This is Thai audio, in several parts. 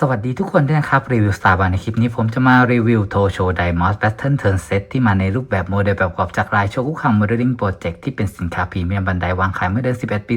สวัสดีทุกคนด้วยนะครับ รีวิวสตาร์บัคในคลิปนี้ผมจะมารีวิวโทโชไดมอสแบทเทิลเทิร์นเซตที่มาในรูปแบบโมเดลแบบประกอบจากลายโชกุคังโมเดลลิ่งโปรเจกต์ที่เป็นสินค้าพรีเมียมบันไดวางขายเมื่อเดือน 11 ปี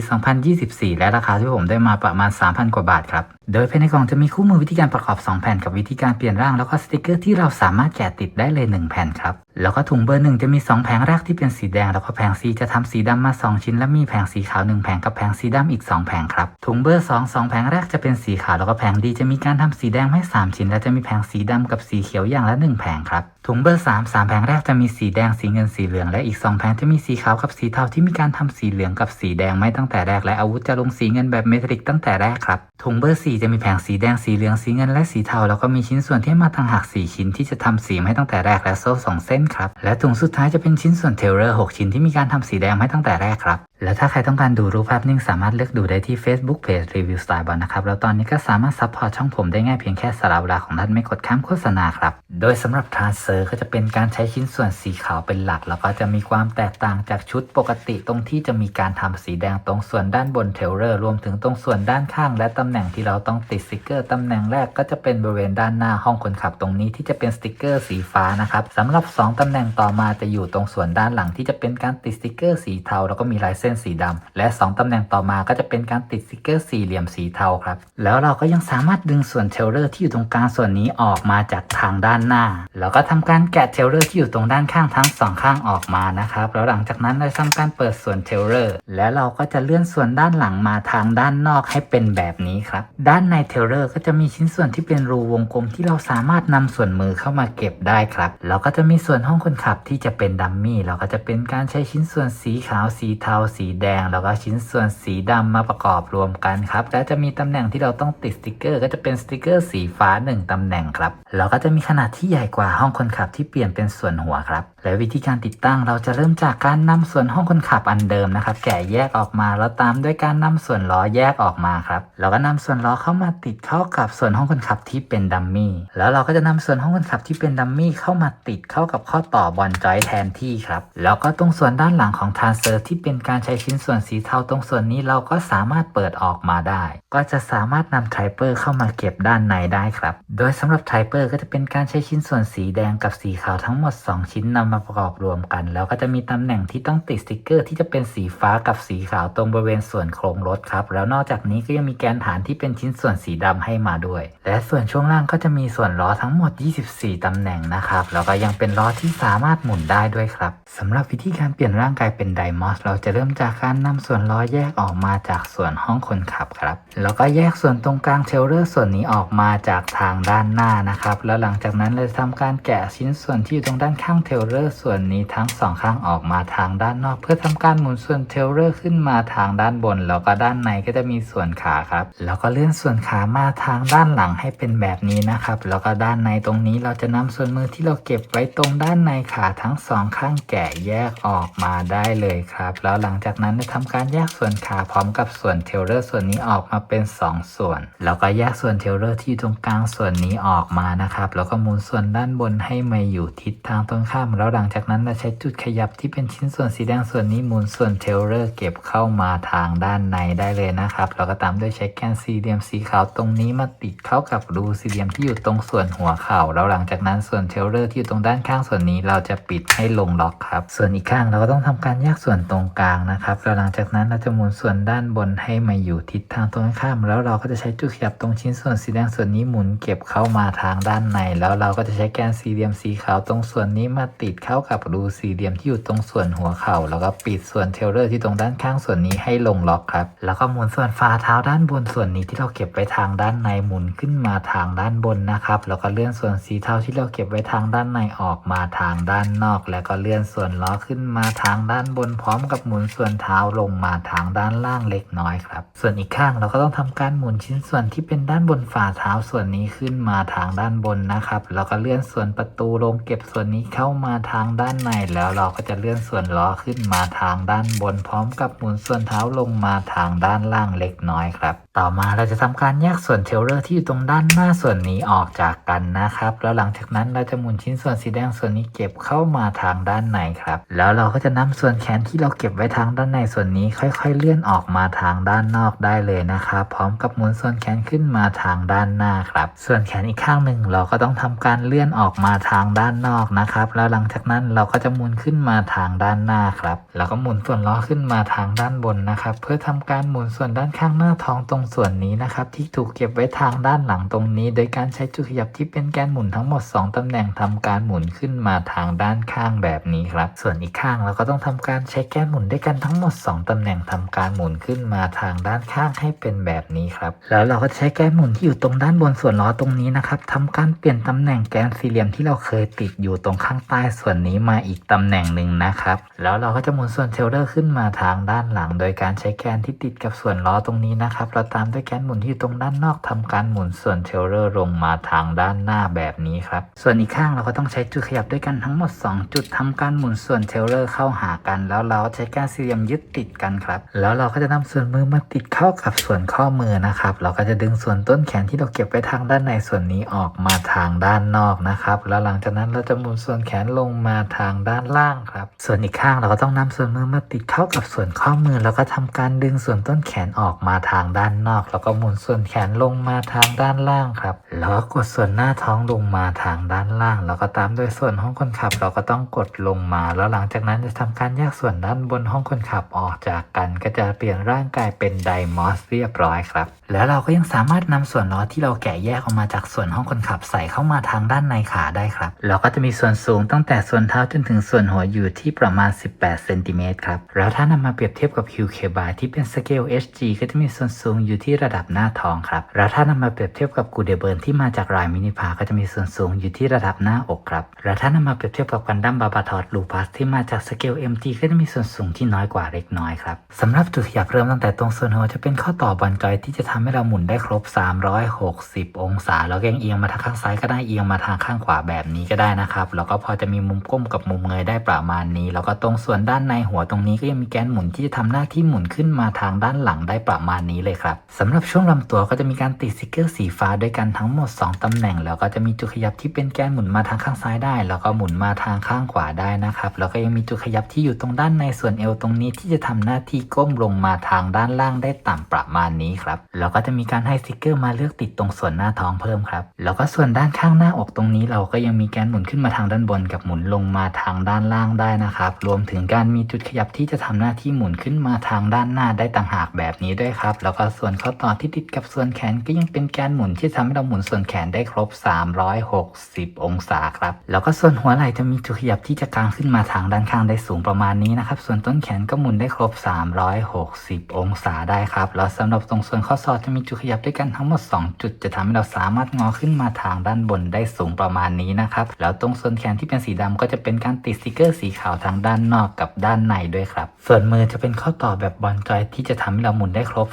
2024 และราคาที่ผมได้มาประมาณ 3,000 กว่าบาทครับ โดยภายในกล่องจะมีคู่มือวิธีการประกอบ 2 แผ่นกับวิธีการเปลี่ยนร่างแล้วก็สติกเกอร์ที่เราสามารถแกะติดได้เลย 1 แผ่นครับ แล้วก็ถุงเบอร์หนึ่งจะมี 2 แผงแรกที่เป็นสีแดง แล้วก็แผงสีจะทำสีดำมา 2 ชิ้น และมีแผงสีขาว 1 แผงกับแผงสีดำอีก 2 แผงครับ ถุงเบอร์ 2 2 แผงแรกจะเป็นสีขาว แล้วก็แผงดีจะมีการทำสีแดงให้ 3 ชิ้น และจะมีแผงสีดำกับสีเขียวอย่างละ 1 แผงครับ ถุงเบอร์ 3 3 แผงแรกจะมีสีแดงสีเงินสีเหลือง และอีก 2 แผงจะมีสีขาวกับสีเทาที่มีการทำสีเหลืองกับสีแดงไม่ตั้งแต่แรก และอาวุธจะลงสีเงินแบบเมทัลิกตั้งแต่แรกครับ ถุงเบอร์ 4 จะมีแผงสีแดงสีเหลืองสีเงินและสีเทาแล้วก็มีชิ้นส่วนที่มาต่างหาก4ชิ้นที่จะทำสีมาให้ตั้งแต่แรกและโซ่สองเส้นครับ และถุงสุดท้ายจะเป็นชิ้นส่วนเทเลอร์ 6 ชิ้นที่มีการทำสีแดงให้ตั้งแต่แรกครับ และถ้าใครต้องการดูรูปภาพนิ่งสามารถเลือกดูได้ที่ Facebook Page Review Style บอลนะครับ แล้วตอนนี้ก็สามารถซัพพอร์ตช่องผมได้ง่ายเพียงแค่สละเวลาของท่านไม่กดข้ามโฆษณาครับ โดยสำหรับ Transfer ก็จะเป็นการใช้ชิ้นส่วนสีขาวเป็นหลัก แล้วก็จะมีความแตกต่างจากชุดปกติตรงที่จะมีการทำสีแดงตรงส่วนด้านบนเทเลอร์รวมถึงตรงส่วนด้านข้าง และตำแหน่งที่เราต้องติดสติกเกอร์ตำแหน่งแรกก็จะเป็นบริเวณด้านหน้าห้องคนขับตรงนี้ที่จะเป็นสติกเกอร์สีฟ้านะครับสำหรับ 2ตำแหน่งต่อมาจะอยู่ตรงส่วนด้านหลังที่จะเป็นการติดสติกเกอร์สีเทาแล้วก็มีลายเส้นสีดำและ 2ตำแหน่งต่อมาก็จะเป็นการติดสติกเกอร์สี่เหลี่ยมสีเทาครับ แล้วเราก็ยังสามารถดึงส่วนเทเลอร์ที่อยู่ตรงกลางส่วนนี้ออกมาจากทางด้านหน้า แล้วก็ทำการแกะเทเลอร์ที่อยู่ตรงด้านข้างทั้งสองข้างออกมานะครับ แล้วหลังจากนั้นเราทำการเปิดส่วนเทเลอร์และเราก็จะเลื่อนส่วนด้านหลังมาทางด้านนอกให้เป็นแบบนี้ครับ ด้านในเทเลอร์ก็จะมีชิ้นส่วนที่เป็นรูวงกลมที่เราสามารถนำส่วนมือเข้ามาเก็บได้ครับแล้วก็จะมีส่วนห้องคนขับที่จะเป็นดัมมี่เราก็จะเป็นการใช้ชิ้นส่วนสีขาวสีเทาสแดง แล้วก็ชิ้นส่วนสีดำมาประกอบรวมกันครับและจะมีตำแหน่งที่เราต้องติดสติกเกอร์ ก็จะเป็นสติกเกอร์สีฟ้า 1ตำแหน่งครับแล้วก็จะมีขนาดที่ใหญ่กว่าห้องคนขับที่เปลี่ยนเป็นส่วนหัวครับและวิธีการติดตั้งเราจะเริ่มจากการนำส่วนห้องคนขับอันเดิมนะครับ แกะแยกออกมาแล้วตามด้วยการนำส่วนล้อแยกออกมาครับแล้วก็นำส่วนล้อเข้ามาติดเข้ากับส่วนห้องคนขับที่เป็นดัมมี่แล้วเราก็จะนำส่วนห้องคนขับที่เป็นดัมมี่เข้ามาติดเข้ากับข้อต่อบอลจอยแทนที่ครับแล้วก็ตรงส่วนด้านหลังของทรานเซอร์ที่เป็นการใช้ช้ชิ้นส่วนสีเทาตรงส่วนนี้เราก็สามารถเปิดออกมาได้ ก็จะสามารถนำไทเปอร์เข้ามาเก็บด้านในได้ครับ โดยสำหรับไทเปอร์ก็จะเป็นการใช้ชิ้นส่วนสีแดงกับสีขาวทั้งหมด 2 ชิ้นนำมาประกอบรวมกัน แล้วก็จะมีตำแหน่งที่ต้องติดสติกเกอร์ ที่จะเป็นสีฟ้ากับสีขาวตรงบริเวณส่วนโครงรถครับ แล้วนอกจากนี้ก็ยังมีแกนฐานที่เป็นชิ้นส่วนสีดำให้มาด้วย และส่วนช่วงล่างก็จะมีส่วนล้อทั้งหมด 24ตำแหน่งนะครับ แล้วก็ยังเป็นล้อที่สามารถหมุนได้ด้วยครับสำหรับวิธีการเปลี่ยนร่างกายเป็นไดมอสเราจะเริ่มจากการนำส่วนล้อแยกออกมาจากส่วนห้องคนขับครับ แล้วก็แยกส่วนตรงกลางเทเลอร์ส่วนนี้ออกมาจากทางด้านหน้านะครับ แล้วหลังจากนั้นเราจะทำการแกะชิ้นส่วนที่อยู่ตรงด้านข้างเทเลอร์ส่วนนี้ทั้งสองข้างออกมาทางด้านนอก เพื่อทำการหมุนส่วนเทเลอร์ขึ้นมาทางด้านบน แล้วก็ด้านในก็จะมีส่วนขาครับ แล้วก็เลื่อนส่วนขามาทางด้านหลังให้เป็นแบบนี้นะครับ แล้วก็ด้านในตรงนี้เราจะนำส่วนมือที่เราเก็บไว้ตรงด้านในขาทั้งสองข้างแกะแยกออกมาได้เลยครับ แล้วหลังจากากนั้นจะทำการแยกส่วนขาพร้อมกับส่วนเทเลอร์ส่วนนี้ออกมาเป็น 2 ส่วน แล้วก็แยกส่วนเทเลอร์ที่ตรงกลางส่วนนี้ออกมานะครับแล้วก็หมุนส่วนด้านบนให้มาอยู่ทิศทางตรงข้าม แล้วหลังจากนั้นเราใช้จุดขยับที่เป็นชิ้นส่วนสีแดงส่วนนี้หมุนส่วนเทเลอร์เก็บเข้ามาทางด้านในได้เลยนะครับแล้วก็ตามด้วยใช้แกนสี่เหลี่ยมสีขาวตรงนี้มาติดเข้ากับรูสี่เหลี่ยมที่อยู่ตรงส่วนหัวเข่าแล้วหลังจากนั้นส่วนเทเลอร์ที่อยู่ตรงด้านข้างส่วนนี้เราจะปิดให้ลงล็อกครับ ส่วนอีกข้างเราก็ต้องทำการแยกส่วนตรงกลางนะครับแล้วหลังจากนั้นเราจะหมุนส่วนด้านบนให้มาอยู่ทิศทางตรงข้าม แล้วเราก็จะใช้จุดขยับตรงชิ้นส่วนสีแดงส่วนนี้หมุนเก็บเข้ามาทางด้านใน แล้วเราก็จะใช้แกนสี่เหลี่ยมสีขาวตรงส่วนนี้มาติดเข้ากับรูสี่เหลี่ยมที่อยู่ตรงส่วนหัวเข่า แล้วก็ปิดส่วนเทเลอร์ที่ตรงด้านข้างส่วนนี้ให้ลงล็อกครับ แล้วก็หมุนส่วนฝ่าเท้าด้านบนส่วนนี้ที่เราเก็บไว้ทางด้านในหมุนขึ้นมาทางด้านบนนะครับแล้วก็เลื่อนส่วนสีเทาที่เราเก็บไว้ทางด้านในออกมาทางด้านนอก แล้วก็เลื่อนส่วนล้อขึ้นมาทางด้านบนพร้อมกับหมุนส่วนส่วนเท้าลงมาทางด้านล่างเล็กน้อยครับ ส่วนอีกข้างเราก็ต้องทำการหมุนชิ้นส่วนที่เป็นด้านบนฝ่าเท้าส่วนนี้ขึ้นมาทางด้านบนนะครับแล้วก็เลื่อนส่วนประตูลงเก็บส่วนนี้เข้ามาทางด้านในแล้วเราก็จะเลื่อนส่วนล้อขึ้นมาทางด้านบน พร้อมกับหมุนส่วนเท้าลงมาทางด้านล่างเล็กน้อยครับ ต่อมาเราจะทำการแยกส่วนเทเลอร์ที่อยู่ตรงด้านหน้าส่วนนี้ออกจากกันนะครับ แล้วหลังจากนั้นเราจะหมุนชิ้นส่วนสีแดงส่วนนี้เก็บเข้ามาทางด้านในครับ แล้วเราก็จะนำส่วนแขนที่เราเก็บไว้ทางด้านในส่วนนี้ค่อยๆเลื่อนออกมาทางด้านนอกได้เลยนะครับ พร้อมกับหมุนส่วนแขนขึ้นมาทางด้านหน้าครับ ส่วนแขนอีกข้างหนึ่งเราก็ต้องทำการเลื่อนออกมาทางด้านนอกนะครับ แล้วหลังจากนั้นเราก็จะหมุนขึ้นมาทางด้านหน้าครับ แล้วก็หมุนส่วนล้อขึ้นมาทางด้านบนนะครับ เพื่อทำการหมุนส่วนด้านข้างหน้าท้องตรงส่วนนี้นะครับ ที่ถูกเก็บไว้ทางด้านหลังตรงนี้ โดยการใช้จุดขยับที่เป็นแกนหมุนทั้งหมด 2ตำแหน่งทำการหมุนขึ้นมาทางด้านข้างแบบนี้ครับ ส่วนอีกข้างเราก็ต้องทำการใช้แกนหมุนด้วยกันทั้งหมด 2 ตำแหน่งทำการหมุนขึ้นมาทางด้านข้างให้เป็นแบบนี้ครับ แล้วเราก็ใช้แกนหมุนที่อยู่ตรงด้านบนส่วนล้อตรงนี้นะครับทำการเปลี่ยนตำแหน่งแกนสี่เหลี่ยมที่เราเคยติดอยู่ตรงข้างใต้ส่วนนี้มาอีกตำแหน่งหนึ่งนะครับ แล้วเราก็จะหมุนส่วนเทเลอร์ขึ้นมาทางด้านหลัง โดยการใช้แกนที่ติดกับส่วนล้อตรงนี้นะครับ เราตามด้วยแกนหมุนที่อยู่ตรงด้านนอกทำการหมุนส่วนเทเลอร์ลงมาทางด้านหน้าแบบนี้ครับ ส่วนอีกข้างเราก็ต้องใช้จุดขยับด้วยกันทั้งหมด 2 จุดทำการหมุนส่วนเทเลอร์เข้าหากัน แล้วเราใช้แกนสี่ียมยึดติดกันครับ แล้วเราก็จะนำส่วนมือมาติดเข้ากับส่วนข้อมือนะครับ เราก็จะดึงส่วนต้นแขนที่เราเก็บไว้ทางด้านในส่วนนี้ออกมาทางด้านนอกนะครับ แล้วหลังจากนั้นเราจะหมุนส่วนแขนลงมาทางด้านล่างครับ ส่วนอีกข้างเราก็ต้องนำส่วนมือมาติดเข้ากับส่วนข้อมือ แล้วก็ทำการดึงส่วนต้นแขนออกมาทางด้านนอก แล้วก็หมุนส่วนแขนลงมาทางด้านล่างครับ แล้วก็กดส่วนหน้าท้องลงมาทางด้านล่าง แล้วก็ตามด้วยส่วนห้องคนขับ เราก็ต้องกดลงมา แล้วหลังจากนั้นจะทำการแยกส่วนด้านบนห้องคนขับออกจากกันก็จะเปลี่ยนร่างกายเป็นไดมอสเรียบร้อยครับ แล้วเราก็ยังสามารถนำส่วนล้อที่เราแกะแยกออกมาจากส่วนห้องคนขับใส่เข้ามาทางด้านในขาได้ครับเราก็จะมีส่วนสูงตั้งแต่ส่วนเท้าจนถึงส่วนหัวอยู่ที่ประมาณ 18เซนติเมตรครับแล้วถ้านำมาเปรียบเทียบกับ QK bar ที่เป็นสเกล HG ก็จะมีส่วนสูงอยู่ที่ระดับหน้าท้องครับแล้วถ้านำมาเปรียบเทียบกับกูเดเบิร์นที่มาจากรายมินิพาก็จะมีส่วนสูงอยู่ที่ระดับหน้าอกครับแล้วถ้านำมาเปรียบเทียบกับกันดั้มบาบาทอดลูปัสที่มาจากสเกล MG ก็จะมีส่วนสูงที่น้อยกว่าเล็กน้อยครับสำหรับจุดขยับเริ่มตั้งแต่ตรงส่วนหัวจะเป็นข้อต่อบอลจอยที่จะทำให้เราหมุนได้ครบ 360 องศา แล้วก็ยังเอียงมาทางข้างซ้ายก็ได้เอียงมาทางข้างขวาแบบนี้ก็ได้นะครับแล้วก็พอจะมีมุมก้มกับมุมเงยได้ประมาณนี้ แล้วก็ตรงส่วนด้านในหัวตรงนี้ก็ยังมีแกนหมุนที่จะทำหน้าที่หมุนขึ้นมาทางด้านหลังได้ประมาณนี้เลยครับสำหรับช่วงลำตัวก็จะมีการติดสติกเกอร์สีฟ้าด้วยกันทั้งหมด 2ตำแหน่ง แล้วก็จะมีจุดขยับที่เป็นแกนหมุนมาทางข้างซ้ายได้ แล้วก็หมุนมาทางข้างขวาได้นะครับแล้วก็ยังมีจุดขยับที่อยู่ตรงด้านในส่วนเอวตรงนี้ที่จะทำหน้าที่ก้มลงมาทางด้านล่างได้ต่ำประมาณนี้ครับแล้วก็จะมีการให้สติกเกอร์มาเลือกติดตรงส่วนหน้าท้องเพิ่มครับแล้วก็ส่วนด้านข้างหน้าอกตรงนี้ เราก็ยังมีแกนหมุนขึ้นมาทางด้านบนกับหมุนลงมาทางด้านล่างได้นะครับรวมถึงการมีจุดขยับที่จะทำหน้าที่หมุนขึ้นมาทางด้านหน้าได้ต่างหากแบบนี้ด้วยครับแล้วก็ส่วนข้อต่อที่ติดกับส่วนแขนก็ยังเป็นแกนหมุนที่ทำให้เราหมุนส่วนแขนได้ครบ 360 องศาครับแล้วก็ส่วนหัวไหล่จะมีจุดขยับที่จะกางขึ้นมาทางด้านข้างได้สูงประมาณนี้นะครับส่วนต้นแขนก็หมุนได้ครบ 360 องศาได้ครับ แล้วสำหรับตรงส่วนข้อศอกจะมีจุดขยับด้วยกันทั้งหมด 2 จุด จะทำให้เราสามารถงอขึ้นมาทางด้านบนได้สูงประมาณนี้นะครับ แล้วตรงส่วนแขนที่เป็นสีดำก็จะเป็นการติดสติกเกอร์สีขาวทางด้านนอกกับด้านในด้วยครับ ส่วนมือจะเป็นข้อต่อแบบบอลจอยที่จะทำให้เราหมุนได้ครบ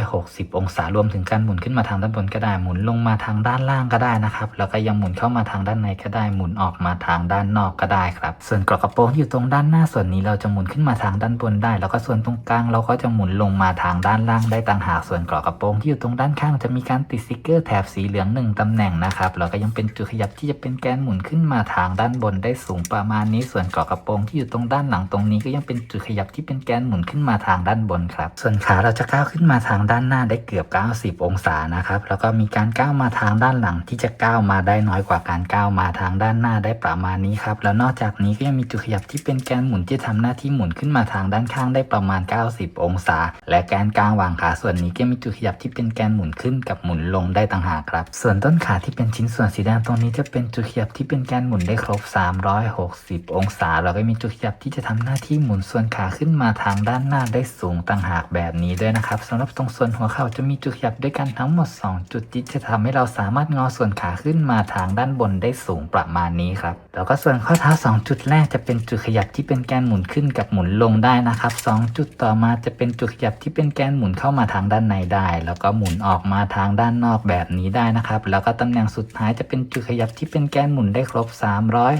360 องศารวมถึงการหมุนขึ้นมาทางด้านบนก็ได้ หมุนลงมาทางด้านล่างก็ได้นะครับ แล้วก็ยังหมุนเข้ามาทางด้านในก็ได้ หมุนออกมาทางด้านนอกก็ได้ครับ ส่วนกรอกกระโปรงที่อยู่ตรงด้านหน้าส่วนนี้เราจะหมุนขึ้นมาทางด้านบนได้ แล้วก็ส่วนตรงกลางเราก็จะหมุนลงมาทางด้านล่างได้ต่างหากส่วนกรอกกระโปรงที่อยู่ตรงด้านข้างจะมีการติดสติกเกอร์แถบสีเหลืองหนึ่งตำแหน่งนะครับแล้วก็ยังเป็นจุดขยับที่จะเป็นแกนหมุนขึ้นมาทางด้านบนได้สูงประมาณนี้ส่วนกรอกกระโปรงที่อยู่ตรงด้านหลังตรงนี้ก็ยังเป็นจุดขยับที่เป็นแกนหมุนขึ้นมาทางด้านบนครับ ส่วนขาเราจะก้าวขึ้นมาทางด้านหน้าได้เกือบ 90 องศานะครับแล้วก็มีการก้าวมาทางด้านหลังที่จะก้าวมาได้น้อยกว่าการก้าวมาทางด้านหน้าได้ประมาณนี้ครับแล้วนอกจากนี้ก็ยังมีจุดขยับที่เป็นแกนหมุนที่ทำหน้าที่หมุนขึ้นมาทางด้านข้างได้ประมาณ 90 องศา และแกนกลางวางขาส่วนนี้ก็มีจุดขยับที่เป็นแกนหมุนขึ้นกับหมุนลงได้ต่างหากครับ ส่วนต้นขาที่เป็นชิ้นส่วนสีแดงตรงนี้จะเป็นจุดขยับที่เป็นแกนหมุนได้ครบ 360 องศาแล้วก็มีจุดขยับที่จะทำหน้าที่หมุนส่วนขาขึ้นมาทางด้านหน้าได้สูงต่างหากแบบนี้ด้วยนะครับสำหรับตรงส่วนหัวเข่าจะมีจุดขยับด้วยกันทั้งหมด 2 จุดที่จะทำให้เราสามารถงอส่วนขาขึ้นมาทางด้านบนได้สูงประมาณนี้ครับแล้วก็ส่วนข้อเท้า 2 จุดแรกจะเป็นจุดขยับที่เป็นแกนหมุนขึ้นกับหมุนลงได้นะครับ2จุดต่อมาจะเป็นจุดขยับที่เป็นแกนหมุนเข้ามาทางด้านในได้ แล้วก็หมุนออกมาทางด้านนอกแบบนี้ได้นะครับ แล้วก็ตำแหน่งสุดท้ายจะเป็นจุดขยับที่เป็นแกนหมุนได้ครบ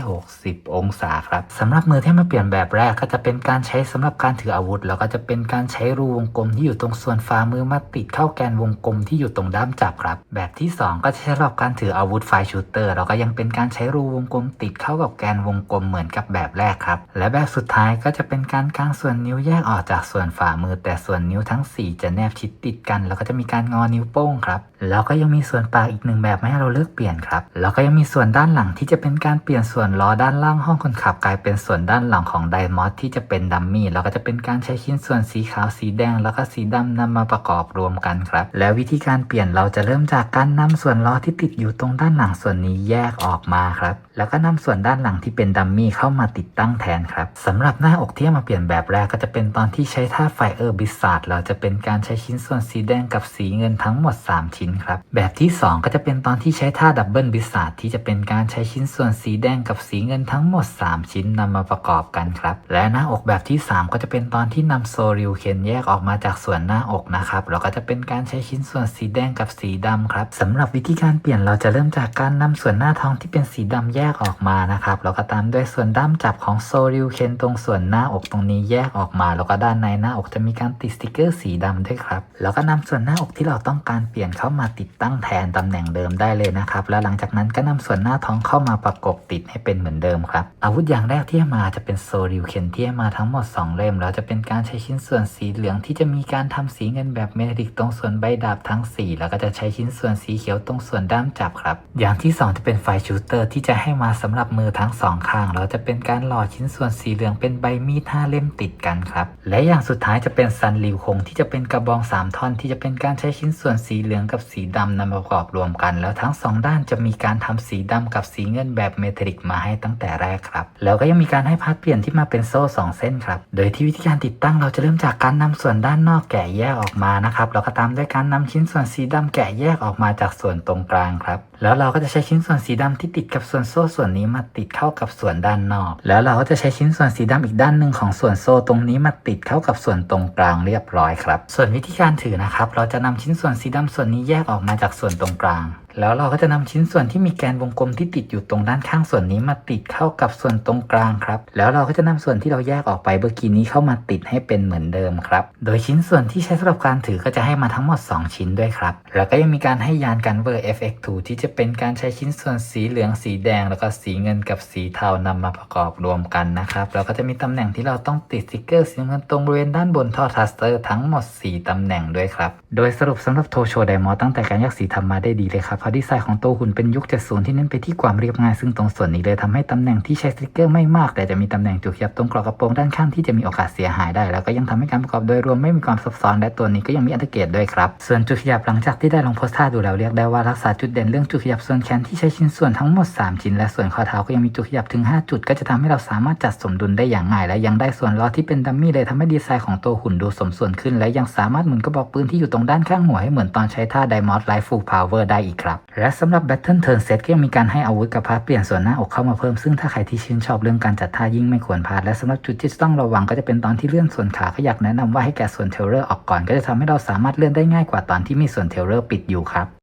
360 องศาครับสำหรับมือที่มาเปลี่ยนแบบแรกก็จะเป็นการใช้สำหรับการถืออาวุธ แล้วก็จะเป็นการใช้รูวงกลมที่อยู่ตรงส่วนฝ่ามือมาติดเข้าแกนวงกลมที่อยู่ตรงด้ามจับครับ แบบที่ 2 ก็จะใช้สำหรับการถืออาวุธไฟชูเตอร์แล้วก็ยังเป็นการใช้รูวงกลมติดเข้ากับแกนวงกลมเหมือนกับแบบแรกครับ และแบบสุดท้ายก็จะเป็นการกางส่วนนิ้วแยกออกจากส่วนฝ่ามือ แต่ส่วนนิ้วทั้ง 4 จะแนบชิดติดกัน แล้วก็จะมีการงอนิ้วโป้งครับ แล้วก็ยังมีส่วนปากอีกหนึ่งแบบให้เราเลือกเปลี่ยนครับ แล้วก็ยังมีส่วนด้านหลังที่จะเป็นการเปลี่ยนส่วนล้อด้านล่างห้องคนขับกลายเป็นส่วนด้านหลังของไดมอสที่จะเป็นดัมมี่แล้วก็จะเป็นการใช้ชิ้นส่วนสีขาวสีแดง แล้วก็สีดำนำมาประกอบรวมกันครับ แล้ววิธีการเปลี่ยนเราจะเริ่มจากการนำส่วนล้อที่ติดอยู่ตรงด้านหลังส่วนนี้แยกออกมาครับ แล้วก็นำส่วนด้านหลังที่เป็นดัมมี่เข้ามาติดตั้งแทนครับสำหรับหน้าอกที่มาเปลี่ยนแบบแรกก็จะเป็นตอนที่ใช้ท่าไฟเออร์บิสซาร์ดเราจะเป็นการใช้ชิ้นส่วนสีแดงกับสีเงินทั้งหมด 3 ชิ้นครับ แบบที่ 2 ก็จะเป็นตอนที่ใช้ท่าดับเบิลบิสซาร์ดที่จะเป็นการใช้ชิ้นส่วนสีแดงกับสีเงินทั้งหมด 3 ชิ้นนำมาประกอบกันครับ และหน้าอกแบบที่ 3 ก็จะเป็นตอนที่นำโซริวเคนแยกออกมาจากส่วนหน้าอกนะครับแล้วก็จะเป็นการใช้ชิ้นส่วนสีแดงกับสีดำครับสำหรับวิธีการเปลี่ยนเราจะเริ่มจากการนำส่วนหน้าท้องที่เป็นสีดำแยกออกมานะครับแล้วก็ตามด้วยส่วนด้ามจับของโซริวเคนตรงส่วนหน้าอกตรงนี้แยกออกมา แล้วก็ด้านในหน้าอกจะมีการติดสติกเกอร์สีดำด้วยครับแล้วก็นำส่วนหน้าอกที่เราต้องการเปลี่ยนเข้ามาติดตั้งแทนตำแหน่งเดิมได้เลยนะครับ แล้วหลังจากนั้นก็นำส่วนหน้าท้องเข้ามาประกบติดให้เป็นเหมือนเดิมครับ อาวุธอย่างแรกที่มาจะเป็นโซริวเคนที่มาทั้งหมด 2 เล่ม แล้วจะเป็นการใช้ชิ้นส่วนสีเหลืองที่จะมีการทำสีเงินแบบเมทัลลิกตรงส่วนใบดาบทั้ง 4 แล้วก็จะใช้ชิ้นส่วนสีเขียวตรงส่วนด้ามจับครับ อย่างที่ 2 จะเป็นไฟชูเตอร์ที่จะให้มาสำหรับมือทั้งสองข้างแล้วจะเป็นการหล่อชิ้นส่วนสีเหลืองเป็นใบมีดห้าเล่มติดกันครับ และอย่างสุดท้ายจะเป็นซันริวคงที่จะเป็นกระบอง 3 ท่อนที่จะเป็นการใช้ชิ้นส่วนสีเหลืองกับสีดำนำมาประกอบรวมกัน แล้วทั้งสองด้านจะมีการทำสีดำกับสีเงินแบบเมทัลิกมาให้ตั้งแต่แรกครับ แล้วก็ยังมีการให้พาร์ทเปลี่ยนที่มาเป็นโซ่ 2 เส้นครับ โดยที่วิธีการติดตั้งเราจะเริ่มจากการนำส่วนด้านนอกแกะแยกออกมานะครับแล้วก็ตามด้วยการนำชิ้นส่วนสีดำแกะแยกออกมาจากส่วนตรงกลางครับ แล้วเราก็จะใช้ชิ้นส่วนสีดำที่ติดกับส่วนโซ่ส่วนนี้มาติดเข้ากับส่วนด้านนอก แล้วเราก็จะใช้ชิ้นส่วนสีดำอีกด้านหนึ่งของส่วนโซ่ตรงนี้มาติดเข้ากับส่วนตรงกลางเรียบร้อยครับ ส่วนวิธีการถือนะครับ เราจะนำชิ้นส่วนสีดำส่วนนี้แยกออกมาจากส่วนตรงกลาง แล้วเราก็จะนำชิ้นส่วนที่มีแกนวงกลมที่ติดอยู่ตรงด้านข้างส่วนนี้มาติดเข้ากับส่วนตรงกลางครับ แล้วเราก็จะนำส่วนที่เราแยกออกไปเมื่อกี้นี้เข้ามาติดให้เป็นเหมือนเดิมครับ โดยชิ้นส่วนที่ใช้สำหรับการถือก็จะให้มาทั้งหมด 2 ชิ้นด้วยครับ แล้วก็ยังมีการให้ยานกันเวอร์ FX2 ที่จะเป็นการใช้ชิ้นส่วนสีเหลืองสีแดง แล้วก็สีเงินกับสีเทานำมาประกอบรวมกันนะครับแล้วก็จะมีตำแหน่งที่เราต้องติดสติกเกอร์สีเงินตรงบริเวณด้านบนท่อทัสเตอร์ทั้งหมด 4ตำแหน่งด้วยครับ โดยสรุปสำหรับโทโชไดมอตั้งแต่การแยกสีทำมาได้ดีเลยครับพราะดีไซน์ของตัวหุ่นเป็นยุค 70 ที่เน้นไปที่ความเรียบง่ายซึ่งตรงส่วนนี้เลยทำให้ตำแหน่งที่ใช้สติกเกอร์ไม่มาก แต่จะมีตำแหน่งจุกยับตรงกรอบกระโปรงด้านข้างที่จะมีโอกาสเสียหายได้ แล้วก็ยังทำให้การประกอบโดยรวมไม่มีความซับซ้อนและตัวนี้ก็ยังมีอันเทอร์เกตด้วยครับ ส่วนจุดยับหลังจากที่ได้ลองโพสท่าดูแล้วเรียกได้ว่ารักษาจุดเด่นเรื่องจุดยับส่วนแขนที่ใช้ชิ้นส่วนทั้งหมด 3 ชิ้นและส่วนข้อเท้าก็ยังมีจุดยับถึง 5 จุด ก็จะทำให้เราสามารถจัดสมดุลได้อย่างง่าย และยังได้ส่วนล้อที่เป็นดัมมี่เลยทำให้ดีไซน์ของตัวหุ่นดูสมส่วนขึ้น และยังสามารถหมุนกระบอกปืนที่อยู่ตรงด้านข้างหัวให้เหมือนตอนใช้ท่าไดมอสไลฟ์ฟูลพาวเวอร์ได้อีกครับและสำหรับ Battle Turn Set ก็ยังมีการให้อาวุธกับพาร์ทเปลี่ยนส่วนหน้าอกเข้ามาเพิ่ม ซึ่งถ้าใครที่ชื่นชอบเรื่องการจัดท่ายิ่งไม่ควรพลาด และสำหรับจุดที่ต้องระวังก็จะเป็นตอนที่เลื่อนส่วนขาก็อยากแนะนำว่าให้แกะส่วนเทเลอร์ออกก่อนก็จะทำให้เราสามารถเลื่อนได้ง่ายกว่าตอนที่มีส่วนเทเลอร์ปิดอยู่ครับ